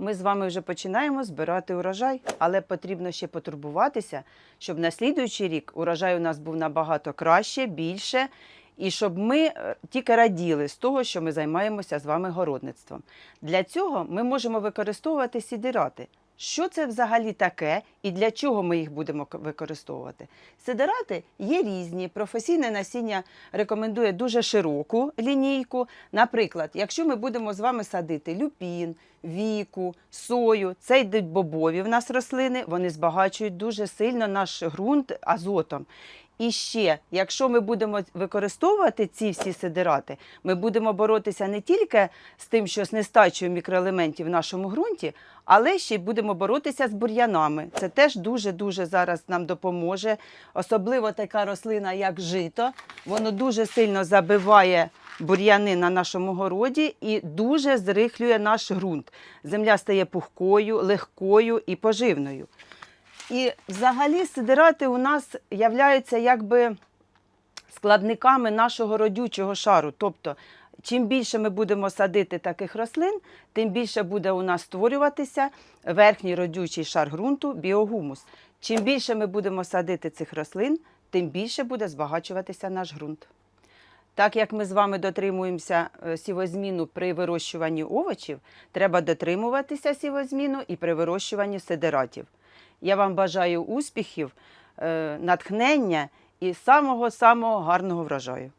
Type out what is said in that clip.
Ми з вами вже починаємо збирати урожай, але потрібно ще потурбуватися, щоб на слідуючий рік урожай у нас був набагато краще, більше, і щоб ми е, тільки раділи з того, що ми займаємося з вами городництвом. Для цього ми можемо використовувати сідирати. Що це взагалі таке і для чого ми їх будемо використовувати? Сидирати є різні. Професійне насіння рекомендує дуже широку лінійку. Наприклад, якщо ми будемо з вами садити люпін, віку, сою, це йдуть бобові в нас рослини, вони збагачують дуже сильно наш ґрунт азотом. І ще, якщо ми будемо використовувати ці всі сидирати, ми будемо боротися не тільки з тим, що з нестачею мікроелементів в нашому ґрунті, але ще й будемо боротися з бур'янами. Це теж дуже-дуже зараз нам допоможе. Особливо така рослина, як жито. Воно дуже сильно забиває бур'яни на нашому городі і дуже зрихлює наш ґрунт. Земля стає пухкою, легкою і поживною. І взагалі сидирати у нас являються якби складниками нашого родючого шару. Тобто, чим більше ми будемо садити таких рослин, тим більше буде у нас створюватися верхній родючий шар ґрунту біогумус. Чим більше ми будемо садити цих рослин, тим більше буде збагачуватися наш ґрунт. Так як ми з вами дотримуємося е, сівозміну при вирощуванні овочів, треба дотримуватися сівозміну і при вирощуванні сидератів. Я вам бажаю успіхів, е, натхнення і самого-самого гарного врожаю.